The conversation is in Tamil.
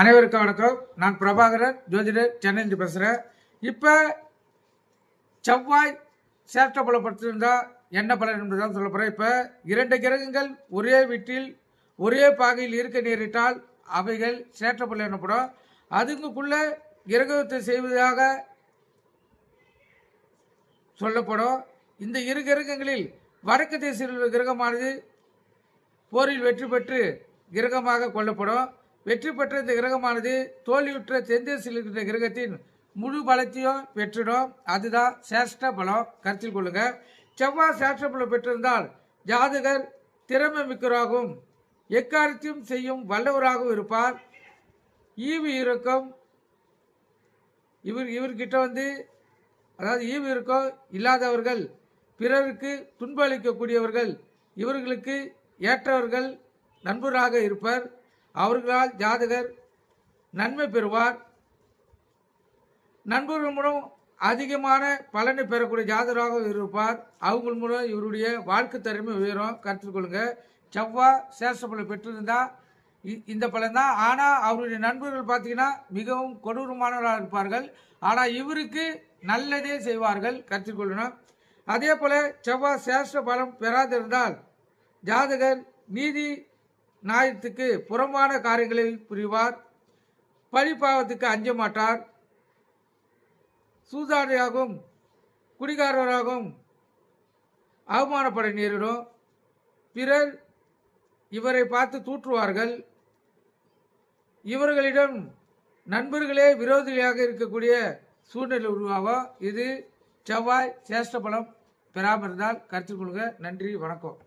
அனைவருக்கும் வணக்கம். நான் பிரபாகரன். ஜோதிடர் சென்னையிலிருந்து பேசுகிறேன் இப்போ செவ்வாய் சேஷ்ட பலப்படுத்திருந்தா என்ன பலன் என்பதுதான் சொல்ல போகிறேன் இப்போ இரண்டு கிரகங்கள் ஒரே வீட்டில் ஒரே பாகையில் இருக்க நேரிட்டால் அவைகள் சேற்ற பலன் எனப்படும். அதுக்குள்ளே கிரகத்தை செய்வதாக சொல்லப்படும். இந்த இரு கிரகங்களில் வடக்கு திசையில் உள்ள கிரகமானது போரில் வெற்றி பெற்று கிரகமாக கொல்லப்படும். வெற்றி பெற்ற இந்த கிரகமானது தோல்வியுற்ற தென்தேசியில் இருக்கின்ற கிரகத்தின் முழு பலத்தையும் பெற்றிடும். அதுதான் சேஷ்ட பலம். கருத்தில் கொள்ளுங்க. செவ்வாய் சேஷ்ட பலம் பெற்றிருந்தால் ஜாதகர் திறமை மிக்கவராகவும் எக்காரியத்தையும் செய்யும் வல்லவராகவும் இருப்பார். ஈவு இருக்கும் இவர் இவர்கிட்ட வந்து அதாவது ஈவு இருக்கோ இல்லாதவர்கள் பிறருக்கு துன்பளிக்கக்கூடியவர்கள் இவர்களுக்கு ஏற்றவர்கள் நண்பராக இருப்பர். அவர்களால் ஜாதகர் நன்மை பெறுவார். நண்பர்கள் மூலம் அதிகமான பலனை பெறக்கூடிய ஜாதகராக இருப்பார். அவங்கள் மூலம் இவருடைய வாழ்க்கை திறமை உயரும். கருத்தில் கொள்ளுங்க. செவ்வாய் சேஷ பலன் இ- இந்த பலன் தான். ஆனால் அவருடைய நண்பர்கள் பார்த்தீங்கன்னா மிகவும் கொடூரமானவராக இருப்பார்கள். ஆனால் இவருக்கு நல்லதே செய்வார்கள். கருத்தில் கொள்ளணும். அதே போல் செவ்வாய் சேஷ்ட பலம் பெறாதிருந்தால் ஜாதகர் நீதி நியாயத்துக்கு புறம்பான காரியங்களில் புரிவார். பழிப்பாவத்துக்கு அஞ்ச மாட்டார். சூதாடியாகவும் குடிகாரராகவும் அவமானப்பட நேரிடும். பிறர் இவரை பார்த்து தூற்றுவார்கள். இவர்களிடம் நண்பர்களே விரோதியாக இருக்கக்கூடிய சூழ்நிலை உருவாகும் இது செவ்வாய் சேஷ்டபலம் பெறாமல் இருந்தால் கருத்தில் கொள்க. நன்றி வணக்கம்.